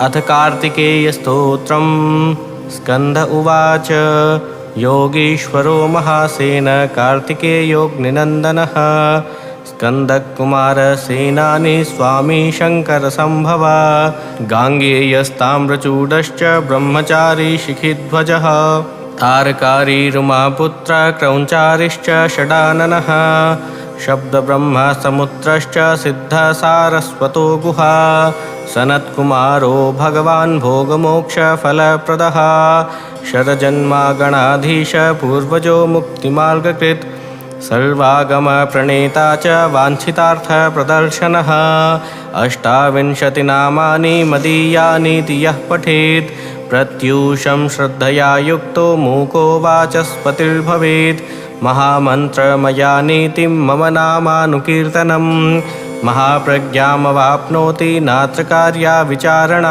अथ कार्तिकेयस्तोत्रम्। स्कन्द उवाच। योगीश्वरो महासेन कार्तिकेयोग्निनन्दनः स्कन्दकुमारसेनानि स्वामी शङ्करसम्भव गाङ्गेयस्ताम्रचूडश्च ब्रह्मचारी शिखिध्वजः। तारकारी रुमापुत्र क्रौञ्चारिश्च षडाननः। शब्दब्रह्मसमुद्रश्च सिद्धसारस्वतो गुहा सनत्कुमारो भगवान् भोगमोक्षफलप्रदः। शरजन्मागणाधीश पूर्वजो मुक्तिमार्गकृत्। सर्वागमप्रणेता च वाञ्छितार्थप्रदर्शनः। अष्टाविंशतिनामानि मदीयानीति यः पठेत्। प्रत्यूषं श्रद्धया युक्तो मूको वाचस्पतिर्भवेत्। महामन्त्रमया नीतिं मम नामानुकीर्तनं महाप्रज्ञामवाप्नोति नात्र कार्या विचारणा